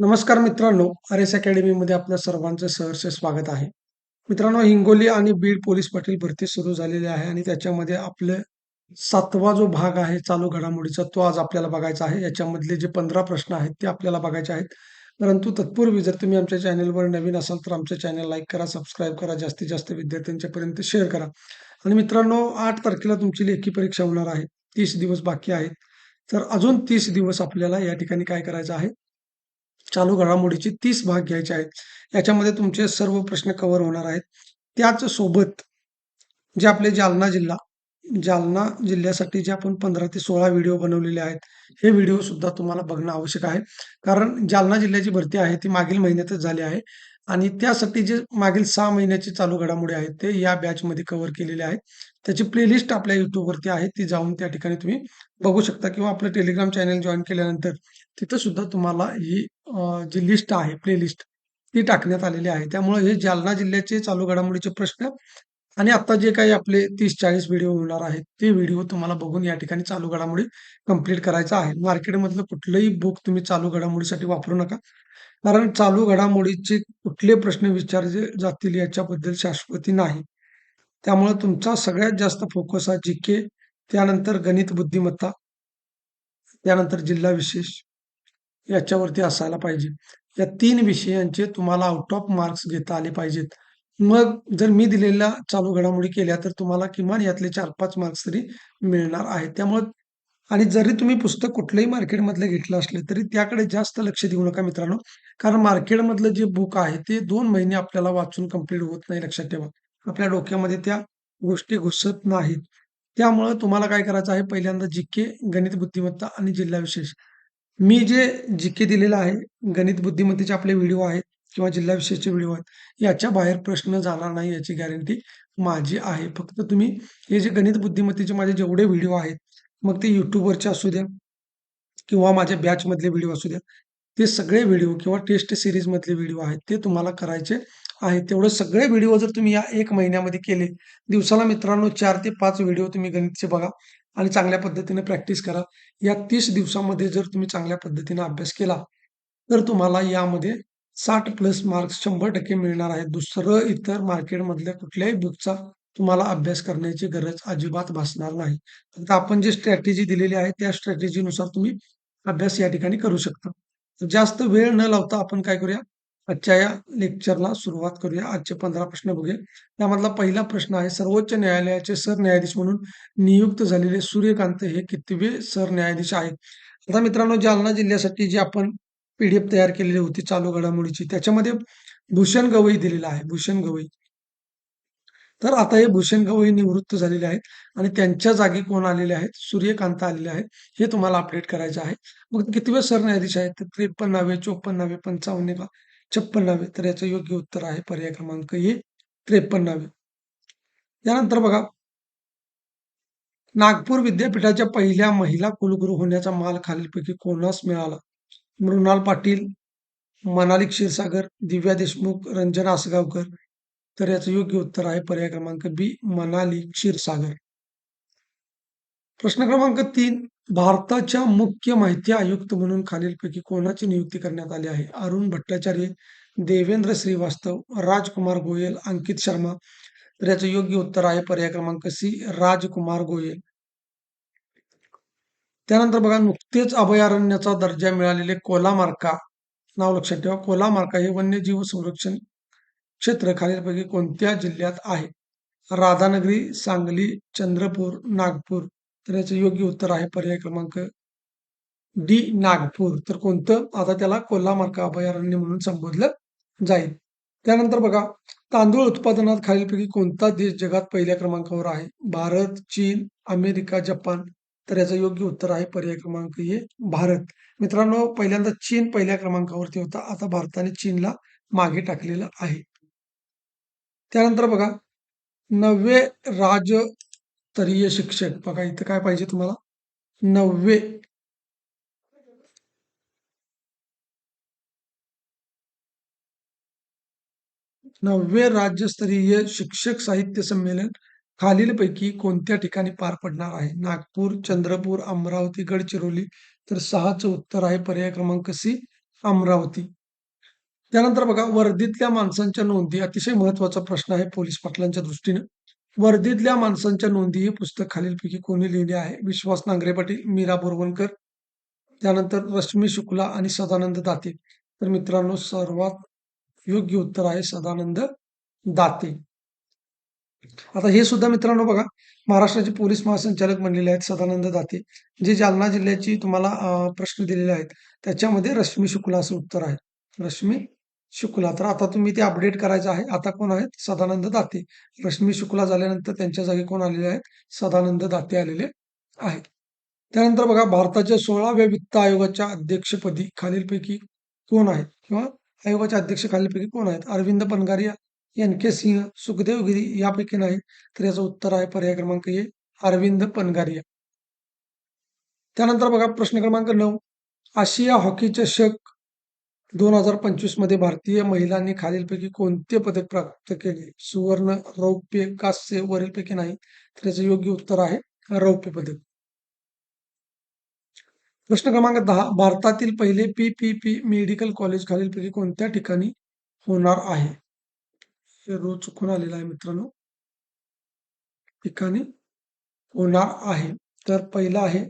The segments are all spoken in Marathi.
नमस्कार मित्रांनो आर एस अकॅडमीमध्ये आपल्या सर्वांचं सहर्ष स्वागत आहे. मित्रांनो हिंगोली आणि बीड पोलीस पाटील भरती सुरू झालेली आहे आणि त्याच्यामध्ये आपलं सातवा जो भाग आहे चालू घडामोडीचा तो आज आपल्याला बघायचा आहे. याच्यामधले जे पंधरा प्रश्न आहेत ते आपल्याला बघायचे आहेत. परंतु तत्पूर्वी जर तुम्ही आमच्या चॅनलवर नवीन असाल तर आमच्या चॅनल लाईक करा सबस्क्राईब करा जास्तीत जास्त विद्यार्थ्यांच्यापर्यंत शेअर करा. आणि मित्रांनो आठ तारखेला तुमची लेखी परीक्षा होणार आहे. तीस दिवस बाकी आहेत. तर अजून तीस दिवस आपल्याला या ठिकाणी काय करायचं आहे? चालू घडामोडीचे तीस भाग घ्यायचे आहेत. याच्यामध्ये तुमचे सर्व प्रश्न कव्हर होणार आहेत. त्याच सोबत जे आपले जालना जिल्हा जालना जिल्ह्यासाठी जे आपण पंधरा ते सोळा व्हिडिओ बनवलेले आहेत हे व्हिडिओ सुद्धा तुम्हाला बघणं आवश्यक आहे. कारण जालना जिल्ह्याची भरती आहे ती मागील महिन्यातच झाली आहे. आणि त्यासाठी जे मागील सहा महिन्याचे चालू घडामोडी आहेत ते या बॅचमध्ये कव्हर केलेले आहेत. त्याची प्लेलिस्ट आपल्या युट्यूबवरती आहे ती जाऊन त्या ठिकाणी तुम्ही बघू शकता किंवा आपलं टेलिग्राम चॅनल जॉईन केल्यानंतर तिथं सुद्धा तुम्हाला ही जी लिस्ट आहे प्लेलिस्ट ती टाकण्यात आलेली आहे. त्यामुळे हे जालना जिल्ह्याचे चालू घडामोडीचे प्रश्न आणि आता जे काही आपले तीस चाळीस व्हिडिओ होणार आहेत ते व्हिडिओ तुम्हाला बघून या ठिकाणी चालू घडामोडी कंप्लीट करायचा आहे. मार्केटमधलं कुठलंही बुक तुम्ही चालू घडामोडीसाठी वापरू नका. कारण चालू घडामोडीचे कुठले प्रश्न विचारले जातील याच्याबद्दल शाश्वती नाही. त्यामुळे तुमचा सगळ्यात जास्त फोकस हा जी के त्यानंतर गणित बुद्धिमत्ता त्यानंतर जिल्हा विशेष याच्यावरती असायला पाहिजे. या तीन विषयांचे तुम्हाला आउट ऑफ मार्क्स घेता आले पाहिजेत. मग जर मी दिलेल्या चालू घडामोडी केल्या तर तुम्हाला किमान यातले चार पाच मार्क्स तरी मिळणार आहेत. त्यामुळे आणि जरी तुम्ही पुस्तक कुठलंही मार्केटमधलं घेतलं असले तरी त्याकडे जास्त लक्ष देऊ नका मित्रांनो. कारण मार्केटमधलं जे बुक आहे ते दोन महिने आपल्याला वाचून कंप्लीट होत नाही लक्षात ठेवा. आपल्या डोक्यामध्ये त्या गोष्टी घुसत नाहीत. त्यामुळं तुम्हाला काय करायचं आहे पहिल्यांदा जी के गणित बुद्धिमत्ता आणि जिल्हा विशेष. मी जे जी के दिलेलं आहे गणित बुद्धिमत्तेचे आपले व्हिडिओ आहेत किंवा जिल्हाविशेषचे व्हिडिओ आहेत याच्या बाहेर प्रश्न जाणार नाही याची गॅरंटी माझी आहे. फक्त तुम्ही हे जे गणित बुद्धिमत्तेचे माझे जेवढे व्हिडिओ आहेत मग ते युट्यूबवरचे असू द्या किंवा माझ्या बॅचमधले व्हिडिओ असू द्या ते सगळे व्हिडिओ किंवा टेस्ट सिरीजमधले व्हिडिओ आहेत ते तुम्हाला करायचे आहेत. तेवढे सगळे व्हिडिओ जर तुम्ही या एक महिन्यामध्ये केले दिवसाला मित्रांनो चार ते पाच व्हिडिओ तुम्ही गणितचे बघा आणि चांगल्या पद्धतीने प्रॅक्टिस करा. या तीस दिवसामध्ये जर तुम्ही चांगल्या पद्धतीने अभ्यास केला तर तुम्हाला यामध्ये साठ प्लस मार्क्स शंभर टक्के मिळणार आहेत. दुसरं इतर मार्केटमधल्या कुठल्याही बुकचा तुम्हाला अभ्यास करण्याची गरज अजिबात भासणार नाही. फक्त आपण जी स्ट्रॅटेजी दिलेली आहे त्या स्ट्रॅटेजीनुसार तुम्ही अभ्यास या ठिकाणी करू शकता. जास्त वेळ न लावता आपण काय करूया? आजच्या या लेक्चरला सुरुवात करूया. आजचे पंधरा प्रश्न बघूया. त्यामधला पहिला प्रश्न आहे सर्वोच्च न्यायालयाचे सरन्यायाधीश म्हणून नियुक्त झालेले सूर्यकांत हे कितवे सरन्यायाधीश आहेत? आता मित्रांनो जालना जिल्ह्यासाठी जी आपण पीडीएफ तयार केलेली होती चालू घडामोडीची त्याच्यामध्ये भूषण गवई दिलेला आहे. भूषण गवई. तर आता हे भूषण गवई निवृत्त झालेले आहेत आणि त्यांच्या जागी कोण आलेले आहेत? सूर्यकांत आलेले आहेत. हे तुम्हाला अपडेट करायचे आहे. मग कितवे सरन्यायाधीश आहेत? तर त्रेपन्नावे चोपन्नावे पंचावन्न का? छप्पन्नावे. तर याचं योग्य उत्तर आहे पर्याय क्रमांक हे त्रेपन्नावे. त्यानंतर बघा. नागपूर विद्यापीठाच्या पहिल्या महिला कुलगुरू होण्याचा माल खालीलपैकी कोणास मिळाला? मृणाल पाटील मनाली क्षीरसागर दिव्या देशमुख रंजना आसगावकर तर याचं योग्य उत्तर आहे पर्याय क्रमांक बी मनाली क्षीरसागर. प्रश्न क्रमांक तीन भारताच्या मुख्य माहिती आयुक्त म्हणून खालीलपैकी कोणाची नियुक्ती करण्यात आली आहे? अरुण भट्टाचार्य देवेंद्र श्रीवास्तव राजकुमार गोयल अंकित शर्मा. तर याचं योग्य उत्तर आहे पर्याय क्रमांक सी राजकुमार गोयल. त्यानंतर बघा नुकतेच अभयारण्याचा दर्जा मिळालेले कोलामार्का. नाव लक्षात ठेवा कोलामार्का हे वन्यजीव संरक्षण क्षेत्र खालीलपैकी कोणत्या जिल्ह्यात आहे? राधानगरी सांगली चंद्रपूर नागपूर. तर याचं योग्य उत्तर आहे पर्याय क्रमांक डी नागपूर. तर कोणतं? आता त्याला कोल्हामार्का अभयारण्य म्हणून संबोधलं जाईल. त्यानंतर बघा तांदूळ उत्पादनात खालीलपैकी कोणता देश जगात पहिल्या क्रमांकावर आहे? भारत चीन अमेरिका जपान. तर याचं योग्य उत्तर आहे पर्याय क्रमांक हे भारत. मित्रांनो पहिल्यांदा चीन पहिल्या क्रमांकावरती होता. आता भारताने चीनला मागे टाकलेलं आहे. त्यानंतर बघा नववे राजस्तरीय शिक्षक. बघा इथं काय पाहिजे तुम्हाला? नववे. नववे राज्यस्तरीय शिक्षक साहित्य संमेलन खालीलपैकी कोणत्या ठिकाणी पार पडणार आहे? नागपूर चंद्रपूर अमरावती गडचिरोली तर सहाचं उत्तर आहे पर्याय क्रमांक सी अमरावती. त्यानंतर बघा वर्दीतल्या माणसांच्या नोंदी अतिशय महत्त्वाचा प्रश्न आहे पोलीस पाटलांच्या दृष्टीने. वर्दीतल्या माणसांच्या नोंदी हे पुस्तक खालीलपैकी कोणी लिहिले आहे? विश्वास नांगरे पाटील मीरा बोरवणकर त्यानंतर रश्मी शुक्ला आणि सदानंद दाते. तर मित्रांनो सर्वात योग्य उत्तर आहे सदानंद दाते. आता हे सुद्धा मित्रांनो बघा महाराष्ट्राचे पोलीस महासंचालक म्हणलेले आहेत सदानंद दाते जे जालना जिल्ह्याची तुम्हाला प्रश्न दिलेले आहेत. त्याच्यामध्ये रश्मी शुक्ला असं उत्तर आहे. रश्मी? शुक्ला. तर आता तुम्ही ते अपडेट करायचं आहे. आता कोण आहेत? सदानंद दाते. रश्मी शुक्ला झाल्यानंतर त्यांच्या जागी कोण आलेले आहेत? सदानंद दाते आलेले आहेत. त्यानंतर बघा भारताच्या सोळाव्या वित्त आयोगाच्या अध्यक्षपदी खालीलपैकी कोण आहेत? किंवा आयोगाच्या अध्यक्ष खालीलपैकी कोण आहेत? अरविंद पनगारिया एन के सिंह सुखदेव गिरी यापैकी नाही. तर याचं उत्तर आहे पर्याय क्रमांक ए अरविंद पनगारिया त्यानंतर बघा प्रश्न क्रमांक नऊ. आशिया हॉकी चषक दोन हजार पंचवीसमध्ये भारतीय महिलांनी खालीलपैकी कोणते पदक प्राप्त केले? सुवर्ण रौप्य कांस्य वरीलपैकी नाही तर याचं योग्य उत्तर आहे रौप्य पदक. प्रश्न क्रमांक दहा भारतातील पहिले पीपीपी मेडिकल कॉलेज खालीलपैकी कोणत्या ठिकाणी होणार आहे? हे रोज चुकून आलेलं आहे मित्रांनो. ठिकाणी होणार आहे. तर पहिला आहे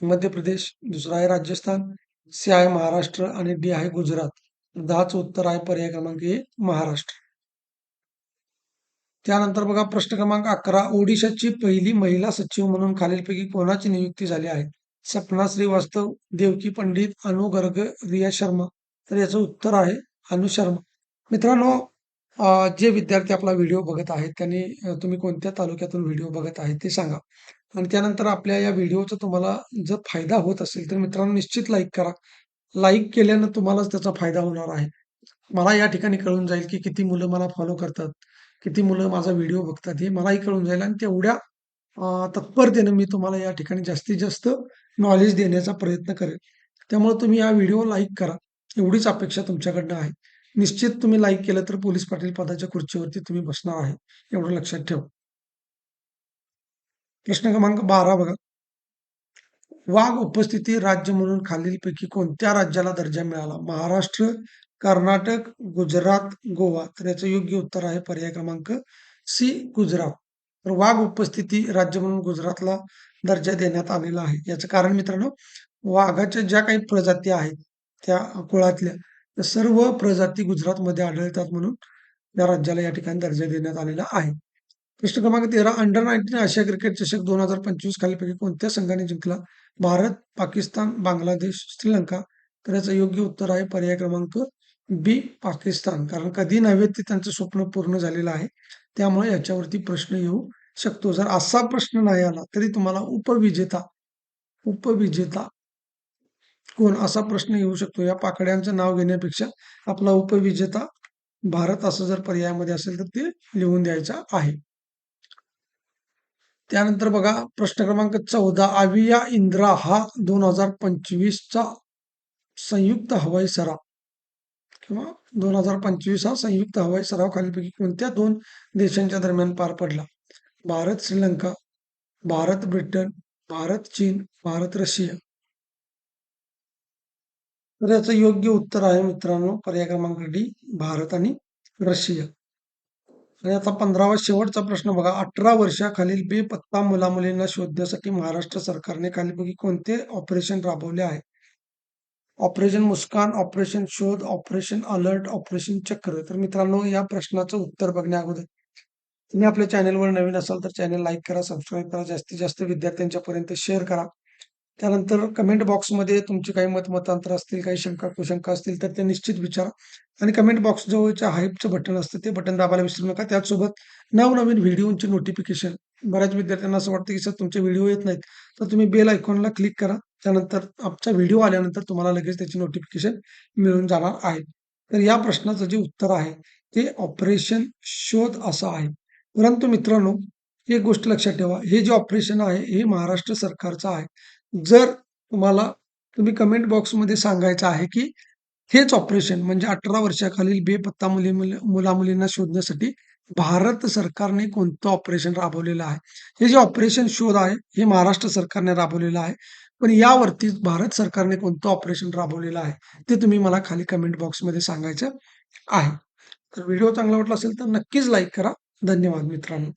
मध्य प्रदेश दुसरा आहे राजस्थान सी आहे महाराष्ट्र आणि डी आहे गुजरात. दहाच उत्तर आहे पर्याय क्रमांक ए महाराष्ट्र. त्यानंतर बघा प्रश्न क्रमांक अकरा ओडिशाची पहिली महिला सचिव म्हणून खालीलपैकी कोणाची नियुक्ती झाली आहे? सपना श्रीवास्तव देवकी पंडित अनु गर्ग रिया शर्मा. तर याचं उत्तर आहे अनु शर्मा. मित्रांनो जे विद्यार्थी आपला व्हिडिओ बघत आहेत त्यांनी तुम्ही कोणत्या तालुक्यातून व्हिडिओ बघत आहेत ते सांगा. आणि त्यानंतर आपल्या या व्हिडिओचा तुम्हाला जर फायदा होत असेल तर मित्रांनो निश्चित लाईक करा. लाईक केल्यानं तुम्हालाच त्याचा फायदा होणार आहे. मला या ठिकाणी कळून जाईल की किती मुलं मला फॉलो करतात किती मुलं माझा व्हिडिओ बघतात हे मलाही कळून जाईल आणि तेवढ्या तत्परतेने मी तुम्हाला या ठिकाणी जास्तीत जास्त नॉलेज देण्याचा प्रयत्न करेन. त्यामुळे तुम्ही हा व्हिडिओ लाईक करा. एवढीच अपेक्षा तुमच्याकडनं आहे. निश्चित तुम्ही लाईक केलं तर पोलीस पाटील पदाच्या खुर्चीवरती तुम्ही बसणार आहे. एवढं लक्षात ठेव. प्रश्न क्रमांक बारा बघा. वाघ उपस्थिती राज्य म्हणून खालीलपैकी कोणत्या राज्याला दर्जा मिळाला? महाराष्ट्र कर्नाटक गुजरात गोवा? तर याचं योग्य उत्तर आहे पर्याय क्रमांक सी गुजरात. तर वाघ उपस्थिती राज्य म्हणून गुजरातला दर्जा देण्यात आलेला आहे. याचं कारण मित्रांनो वाघाच्या ज्या काही प्रजाती आहेत त्या कुळातल्या सर्व प्रजाती गुजरातमध्ये आढळतात म्हणून या राज्याला या ठिकाणी दर्जा देण्यात आलेला आहे. प्रश्न क्रमांक तेरा अंडर नाईन्टीन आशिया क्रिकेट चषक दोन हजार पंचवीस खालीपैकी कोणत्या संघाने जिंकला? भारत पाकिस्तान बांगलादेश श्रीलंका? तर याचं योग्य उत्तर आहे पर्याय क्रमांक बी पाकिस्तान. कारण कधी नव्हे ते त्यांचं स्वप्न पूर्ण झालेलं आहे. त्यामुळे याच्यावरती प्रश्न येऊ शकतो. जर असा प्रश्न नाही आला तरी तुम्हाला उपविजेता उपविजेता कोण असा प्रश्न येऊ शकतो? या पाकड्यांचं नाव घेण्यापेक्षा आपला उपविजेता भारत असं जर पर्यायामध्ये असेल तर ते लिहून द्यायचं आहे. त्यानंतर बघा प्रश्न क्रमांक चौदा आविया इंद्रा हा दोन हजार पंचवीसचा संयुक्त हवाई सराव. किंवा दोन हजार पंचवीस हा संयुक्त हवाई सराव खालीलपैकी कोणत्या दोन देशांच्या दरम्यान पार पडला? भारत श्रीलंका भारत ब्रिटन भारत चीन भारत रशिया. तर याचं योग्य उत्तर आहे मित्रांनो पर्याय क्रमांक डी भारत आणि रशिया. आणि आता पंधरावा शेवटचा प्रश्न बघा. अठरा वर्षाखालील बेपत्ता मुलामुलींना शोधण्यासाठी महाराष्ट्र सरकारने खालीपैकी कोणते ऑपरेशन राबवले आहे? ऑपरेशन मुस्कान ऑपरेशन शोध ऑपरेशन अलर्ट ऑपरेशन चक्र. तर मित्रांनो या प्रश्नाचं उत्तर बघण्या अगोदर. तुम्ही आपल्या चॅनलवर नवीन असाल तर चॅनल लाईक करा सबस्क्राईब करा. जास्तीत जास्त विद्यार्थ्यांच्या पर्यंत शेअर करा. त्यानंतर कमेंट बॉक्समध्ये तुमची काही मत मतांतर असतील काही शंका कुशंका असतील तर ते निश्चित विचारा. आणि कमेंट बॉक्स जवळच्या हाईपचं बटन असतं ते बटन दाबायला विसरू नका. त्याचसोबत नवनवीन व्हिडिओची नोटिफिकेशन बऱ्याच विद्यार्थ्यांना असं वाटतं की सर तुमचे व्हिडिओ येत नाहीत. तर तुम्ही बेल आयकॉनला क्लिक करा. त्यानंतर आमचा व्हिडिओ आल्यानंतर तुम्हाला लगेच त्याची नोटिफिकेशन मिळून जाणार आहे. तर या प्रश्नाचं जे उत्तर आहे ते ऑपरेशन शोध असं आहे. परंतु मित्रांनो एक गोष्ट लक्षात ठेवा. हे जे ऑपरेशन आहे हे महाराष्ट्र सरकारचं आहे. जर तुम्हाला तुम्ही कमेंट बॉक्समध्ये सांगायचं आहे की हेच ऑपरेशन म्हणजे अठरा वर्षाखालील बेपत्ता मुली मुला मुलींना शोधण्यासाठी भारत सरकारने कोणतं ऑपरेशन राबवलेलं आहे हे जे ऑपरेशन शोध आहे हे महाराष्ट्र सरकारने राबवलेलं आहे पण यावरती भारत सरकारने कोणतं ऑपरेशन राबवलेलं आहे, ते तुम्ही मला खाली कमेंट बॉक्समध्ये सांगायचं आहे. तर व्हिडिओ चांगला वाटला असेल तर नक्कीच लाईक करा. धन्यवाद मित्रांनो.